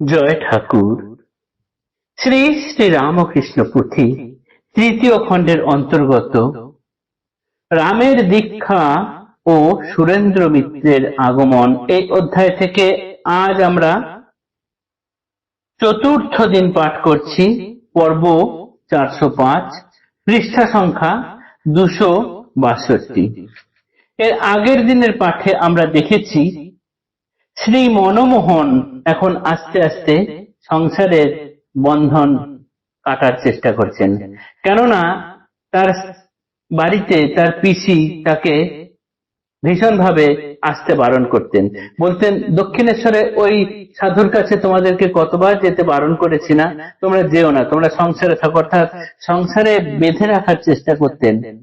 জয় ঠাকুর। শ্রী শ্রী রামকৃষ্ণ পুঁথি তৃতীয় খণ্ডের অন্তর্গত। রামের দীক্ষা ও সুরেন্দ্র মিত্রের আগমন এই অধ্যায় থেকে আজ আমরা চতুর্থ দিন পাঠ করছি, পর্ব চারশো পাঁচ, পৃষ্ঠা সংখ্যা দুশো বাষট্টি। এর আগের দিনের পাঠে আমরা দেখেছি শ্রী মনমোহন এখন আস্তে আস্তে সংসারের বন্ধন কাটার চেষ্টা করছেন। কেননা তার বাড়িতে তার পিসি তাকে ভীষণভাবে আসতে বারণ করতেন। বলতেন, দক্ষিণেশ্বরে ওই সাধুর কাছে তোমাদেরকে কতবার যেতে বারণ করেছি না? তোমরা যেও না, তোমরা সংসারে থাকো। অর্থাৎ সংসারে বেঁধে রাখার চেষ্টা করতেন।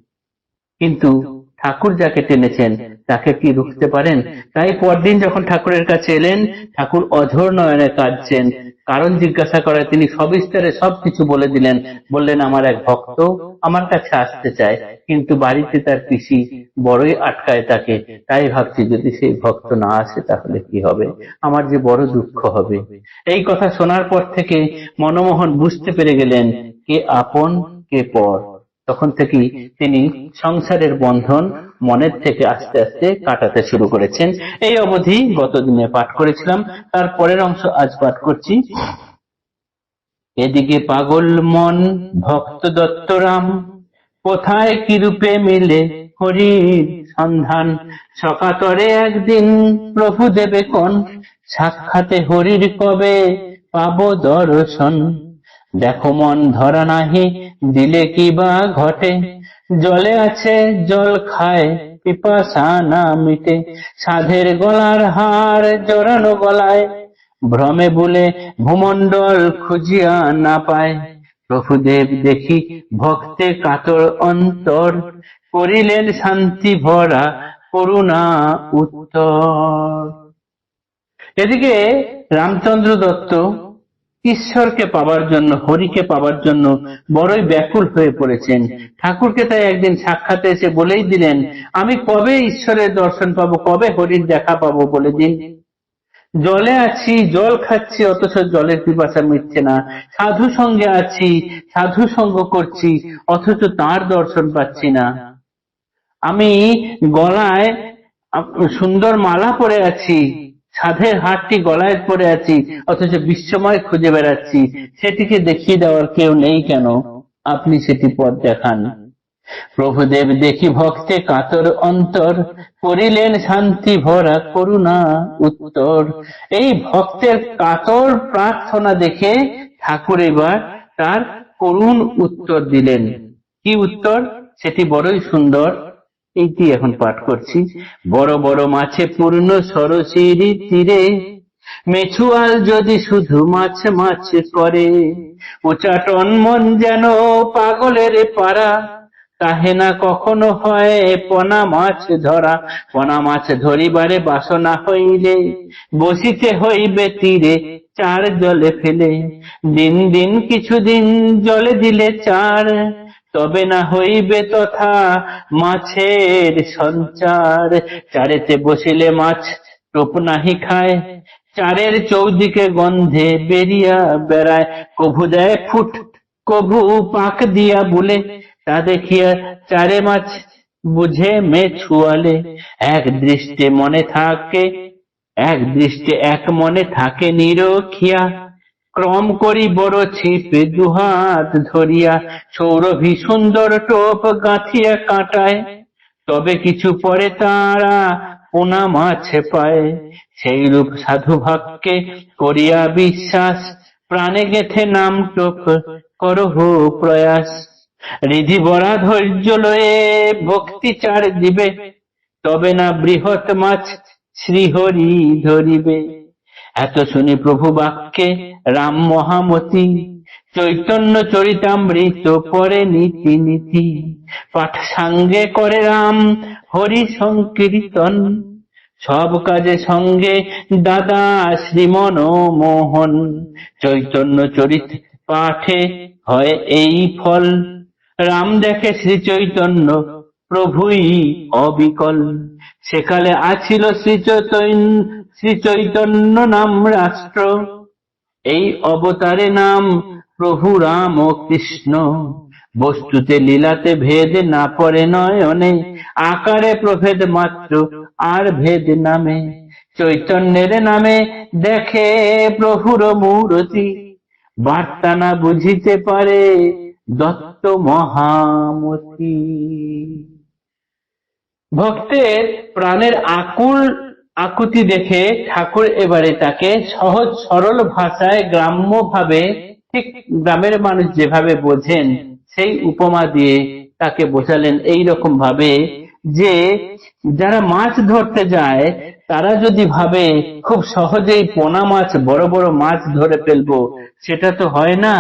কিন্তু ঠাকুর যাকে টেনেছেন, তাকে কি রুখতে পারেন? তাই পরদিন যখন ঠাকুরের কাছে এলেন, ঠাকুর অঝোর নয়নে কাঁদছেন। কারণ জিজ্ঞাসা করায় তিনি সবিস্তারে সবকিছু বলে দিলেন। বললেন, আমার এক ভক্ত আমার কাছে আসতে চায়, কিন্তু বাড়িতে তার পিসি বড়ই আটকায় তাকে। তাই ভাবছি, যদি সেই ভক্ত না আসে, তাহলে কি হবে? আমার যে বড় দুঃখ হবে। এই কথা শোনার পর থেকে মনমোহন বুঝতে পেরে গেলেন, কে আপন, কে পর। তখন থেকেই তিনি সংসারের বন্ধন মনের থেকে আস্তে আস্তে কাটাতে শুরু করেছেন। এই অবধি গতদিনে পাঠ করেছিলাম তার পরের অংশ আজ পাঠ করছি। এদিকে পাগল মন, ভক্ত দত্তরাম, কোথায় কি রূপে মিলে হরির সন্ধান? সকাতরে একদিন প্রভু দেবে কোন? সাক্ষাতে হরির কবে পাব দর্শন? দেখো মন ধরা নাহি, দিলে কি বা ঘটে? জলে আছে, জল খায়, পিপাসা না মিটে। সাধের গলার হার জড়ানো গলায়, ভ্রমে বলে ভূমণ্ডল খুঁজিয়া না পায়। প্রভুদেব দেখি ভক্তে কাতর অন্তর, করিলেন শান্তি ভরা করুণা উত্তর। এদিকে রামচন্দ্র দত্ত ঈশ্বরকে পাবার জন্য, হরিকে পাবার জন্য বড়ই ব্যাকুল হয়ে পড়েছেন। ঠাকুরকে তাই একদিন সাক্ষাতে এসে বলেই দিলেন, আমি কবে ঈশ্বরের দর্শন পাবো, কবে হরির দেখা পাবো? বলে দিন। জলে আছি, জল খাচ্ছি, অথচ জলের পিপাসা মিটছে না। সাধু সঙ্গে আছি, সাধু সঙ্গ করছি, অথচ তার দর্শন পাচ্ছি না। আমি গলায় সুন্দর মালা পরে আছি সাধের হাটটি গলায় পরে আছি, অথচ বিশ্বময় খুঁজে বেড়াচ্ছি। সেটিকে দেখিয়ে দেওয়ার কেউ নেই কেন? আপনি সেটি পথ দেখান। প্রভুদেব দেখি ভক্তে কাতর অন্তর, করিলেন শান্তি ভরা করুণা উত্তর। এই ভক্তের কাতর প্রার্থনা দেখে ঠাকুর এবার তার করুণ উত্তর দিলেন। কি উত্তর? সেটি বড়ই সুন্দর। এইটি এখন পাঠ করছি। বড় বড় মাছে পূর্ণ সরসির তীরে, মেছুয়াল যদি শুধু মাছ মাছ করে উচাটন মন যেন পাগলের পাড়া। তাহে না কখনো হয় পনা মাছ ধরা, পনা মাছ ধরিবারে বাসনা হইলে, বসিতে হইবে তীরে, চার জলে ফেলে। দিন দিন, কিছুদিন জলে দিলে চার তবে না হইবে তথা মাছের সঞ্চার। চারেতে বসিলে মাছ টোপ নাহি খায়। চারের চৌদিকে গন্ধে বেরিয়া বেড়ায়। কভু দেয় ফুট, কভু পাক দিয়া বলে। তা দেখিয়া চারে মাছ বুঝে মে ছুয়ালে। এক দৃষ্টে মনে থাকে, এক দৃষ্টে এক মনে থাকে নিরখিয়া ক্রম করি বড় ছিপে দুহাত ধরিয়া, সৌরভী সুন্দর টোপ গাঁথিয়া কাটায়। তবে কিছু পরে তারা পোনা মাছ পায়। সেই রূপ সাধু ভাগকে করিয়া বিশ্বাস, প্রাণে গেথে নাম টোপ করহ প্রয়াস। রিধি বরা ধৈর্য লয়ে ভক্তি চার দিবে, তবে না বৃহৎ মাছ শ্রীহরি ধরিবে। এত শুনি প্রভু বাক্যে রাম মহামতি। চৈতন্য চরিতামৃত পরে নীতি নীতি। পাঠ সাঙ্গে করে রাম, হরি সংকীর্তন। সব কাজে সঙ্গে দাদা শ্রীমন মোহন। চৈতন্য চরিত পাঠে হয় এই ফল। রাম দেখে শ্রী চৈতন্য প্রভুই অবিকল। সেকালে আছিল শ্রী চৈতন্য শ্রী চৈতন্য নাম রাষ্ট্র। এই অবতারে নাম প্রভু রাম ও কৃষ্ণ। বস্তুতে লীলাতে ভেদ না পড়ে নয়নে, আকারে প্রভেদ মাত্র, আর ভেদ নামে। চৈতন্যের নামে দেখে প্রভুর মূরতি, বার্তা না বুঝিতে পারে দত্ত মহামতি। ভক্তের প্রাণের আকুল আকুতি দেখে ঠাকুর এবারে তাকে সহজ সরল ভাষায় গ্রাম্য ভাবে ঠিক গ্রামের মানুষ যেভাবে বোঝেন, সেই উপমা দিয়ে তাকে বোঝালেন এই রকম ভাবে যে, যারা মাছ ধরতে যায়, তারা যদি ভাবে খুব সহজেই পোনা মাছ, বড় বড় মাছ ধরে ফেলব, সেটা তো হয় না।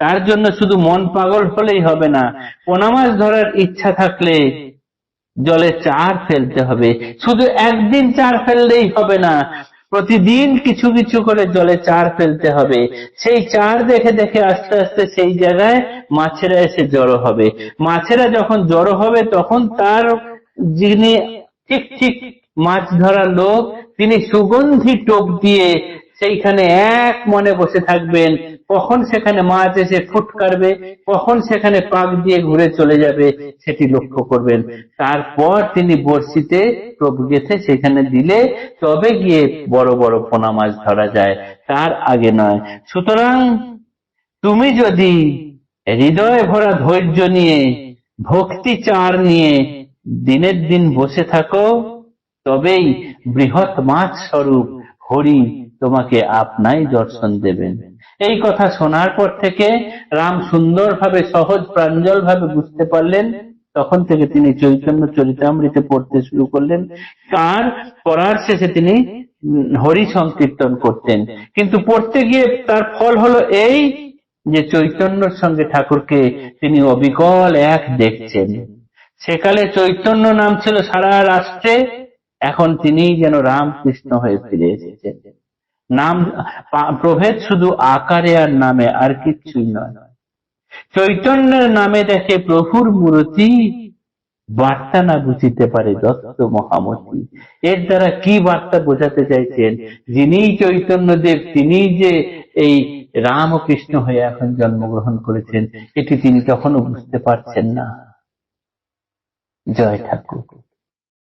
তার জন্য শুধু মন পাগল হলেই হবে না। পোনা মাছ ধরার ইচ্ছা থাকলে জলে চার ফেলতে হবে। শুধু একদিন চার ফেললেই হবে না, প্রতিদিন কিছু কিছু করে জলে চার ফেলতে হবে। সেই চার দেখে দেখে আস্তে আস্তে সেই জায়গায় মাছেরা এসে জড়ো হবে। মাছেরা যখন জড়ো হবে, তখন তার যিনি ঠিক ঠিক মাছ ধরা লোক, তিনি সুগন্ধি টোপ দিয়ে সেইখানে এক মনে বসে থাকবেন। কখন সেখানে মাছ এসে ফুট ফুটকারবে কখন সেখানে পাক দিয়ে ঘুরে চলে যাবে, সেটি লক্ষ্য করবেন। তারপর তিনি বড়শিতে টোপ গেথে সেখানে দিলে তবে গিয়ে বড় বড় পোনা মাছ ধরা যায়। তার আগে নয়। সুতরাং তুমি যদি হৃদয় ভরা ধৈর্য নিয়ে, ভক্তি চার নিয়ে দিনের দিন বসে থাকো, তবেই বৃহৎ মাছ স্বরূপ হরি তোমাকে আপনাই দর্শন দেবেন। এই কথা শোনার পর থেকে রাম সুন্দরভাবে, সহজ প্রাঞ্জল ভাবে বুঝতে পারলেন। তখন থেকে তিনি চৈতন্য চরিতামৃতে পড়তে শুরু করলেন। তার পড়ার শেষে তিনি হরি সংকীর্তন করতেন। কিন্তু পড়তে গিয়ে তার ফল হলো এই যে চৈতন্যর সঙ্গে ঠাকুরকে তিনি অবিকল এক দেখছেন। সেকালে চৈতন্য নাম ছিল সারা রাষ্ট্রে। এখন তিনি যেন রামকৃষ্ণ হয়ে ফিরে এসেছেন। নাম প্রভেদ শুধু আকারে আর নামে আর কিচ্ছুই নয়। চৈতন্যের নামে দেখে প্রভুর মূর্তি বার্তা না বুঝিতে পারে দত্ত মহামতি। এর দ্বারা কি বার্তা বোঝাতে চাইছেন? যিনি চৈতন্যদেব তিনি যে এই রাম কৃষ্ণ হয়ে এখন জন্মগ্রহণ করেছেন, এটি তিনি কখনো বুঝতে পারছেন না। জয় ঠাকুর।